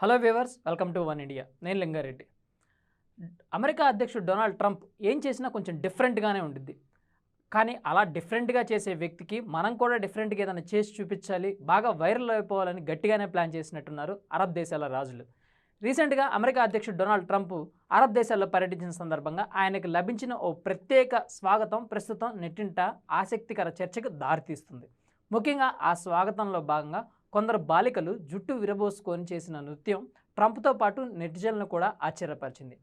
Hello viewers welcome to one India. నేను Lingareddy. America అధ్యక్షుడు Donald Trump ఏం చేసినా కొంచెం డిఫరెంట్గానే ఉంటుంది కానీ అలా డిఫరెంట్గా చేసే వ్యక్తికి మనం కూడా డిఫరెంట్గా ఏదైనా చేసి చూపించాలి బాగా వైరల్ అయిపోవాలని గట్టిగానే ప్లాన్ చేసినట్టున్నారు అరబ్ దేశాల రాజులు. రీసెంట్గా అమెరికా అధ్యక్షుడు డొనాల్డ్ ట్రంప్ అరబ్ దేశాల్లో పర్యటించిన సందర్భంగా ఆయనకు లభించిన ఓ ప్రత్యేక స్వాగతం ప్రస్తుతం నెట్టింట ఆసక్తికర చర్చకు దారితీస్తుంది. ముఖ్యంగా ఆ స్వాగతంలో భాగంగా కొందరు బాలికలు జుట్టు విరబోసుకొని చేసిన నృత్యం ట్రంప్తో పాటు నెటిజన్లను కూడా ఆశ్చర్యపరిచింది.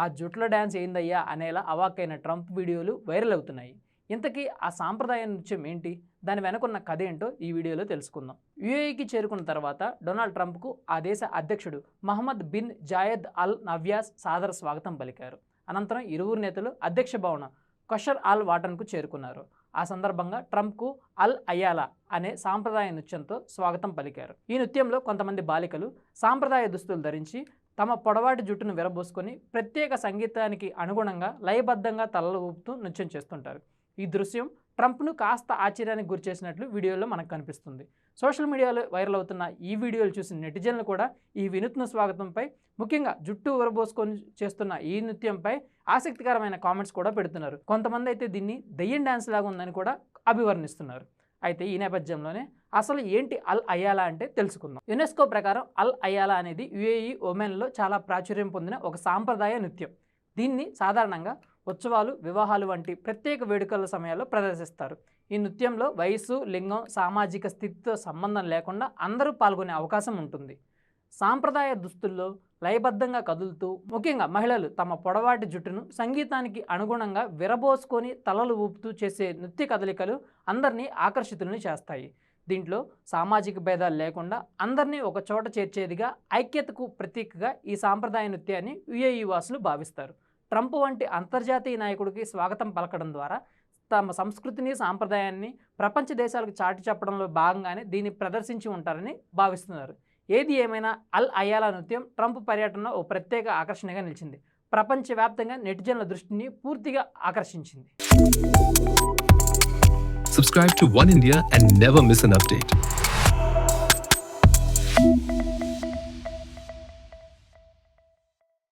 ఆ జుట్లో డ్యాన్స్ ఏందయ్యా అనేలా అవాక్కైన ట్రంప్ వీడియోలు వైరల్ అవుతున్నాయి. ఇంతకీ ఆ సాంప్రదాయ నృత్యం ఏంటి? దాని వెనకున్న కథ ఏంటో ఈ వీడియోలో తెలుసుకుందాం. యుఏఈకి చేరుకున్న తర్వాత డొనాల్డ్ ట్రంప్కు ఆ దేశ అధ్యక్షుడు Mohammed bin Zayed al Nahyan సాదర స్వాగతం పలికారు. అనంతరం ఇరువురు నేతలు అధ్యక్ష భవన కషర్ ఆల్ వాటన్కు చేరుకున్నారు. ఆ సందర్భంగా ట్రంప్కు అల్ అయాలా అనే సాంప్రదాయ నృత్యంతో స్వాగతం పలికారు. ఈ నృత్యంలో కొంతమంది బాలికలు సాంప్రదాయ దుస్తులు ధరించి తమ పొడవాటి జుట్టును విరబోసుకొని ప్రత్యేక సంగీతానికి అనుగుణంగా లయబద్ధంగా తలలు ఊపుతూ నృత్యం చేస్తుంటారు. ఈ దృశ్యం ట్రంప్ను కాస్త ఆశ్చర్యానికి గురిచేసినట్లు వీడియోలో మనకు కనిపిస్తుంది. సోషల్ మీడియాలో వైరల్ అవుతున్న ఈ వీడియోలు చూసిన నెటిజన్లు కూడా ఈ వినూత్న స్వాగతంపై ముఖ్యంగా జుట్టు ఉరబోసుకొని చేస్తున్న ఈ నృత్యంపై ఆసక్తికరమైన కామెంట్స్ కూడా పెడుతున్నారు. కొంతమంది అయితే దీన్ని దెయ్యం డ్యాన్స్ లాగా ఉందని కూడా అభివర్ణిస్తున్నారు. అయితే ఈ నేపథ్యంలోనే అసలు ఏంటి అల్ అయాలా అంటే తెలుసుకుందాం. యునెస్కో ప్రకారం అల్ అయాలా అనేది యుఏఈ ఒమెన్లో చాలా ప్రాచుర్యం పొందిన ఒక సాంప్రదాయ నృత్యం. దీన్ని సాధారణంగా ఉత్సవాలు వివాహాలు వంటి ప్రత్యేక వేడుకల సమయాల్లో ప్రదర్శిస్తారు. ఈ నృత్యంలో వయసు లింగం సామాజిక స్థితితో సంబంధం లేకుండా అందరూ పాల్గొనే అవకాశం ఉంటుంది. సాంప్రదాయ దుస్తుల్లో లయబద్ధంగా కదులుతూ ముఖ్యంగా మహిళలు తమ పొడవాటి జుట్టును సంగీతానికి అనుగుణంగా విరబోసుకొని తలలు ఊపుతూ చేసే నృత్య కదలికలు అందరినీ ఆకర్షితులను చేస్తాయి. దీంట్లో సామాజిక భేదాలు లేకుండా అందరినీ ఒక చోట చేర్చేదిగా ఐక్యతకు ప్రతీకగా ఈ సాంప్రదాయ నృత్యాన్ని యుఏఈ వాసులు భావిస్తారు. ట్రంప్ వంటి అంతర్జాతీయ నాయకుడికి స్వాగతం పలకడం ద్వారా తమ సంస్కృతిని సాంప్రదాయాన్ని ప్రపంచ దేశాలకు చాటి చెప్పడంలో భాగంగానే దీన్ని ప్రదర్శించి ఉంటారని భావిస్తున్నారు. ఏది ఏమైనా అల్ అయాలా నృత్యం ట్రంప్ పర్యటనలో ఓ ప్రత్యేక ఆకర్షణగా నిలిచింది. ప్రపంచవ్యాప్తంగా నెటిజన్ల దృష్టిని పూర్తిగా ఆకర్షించింది. Subscribe to One India and never miss an update.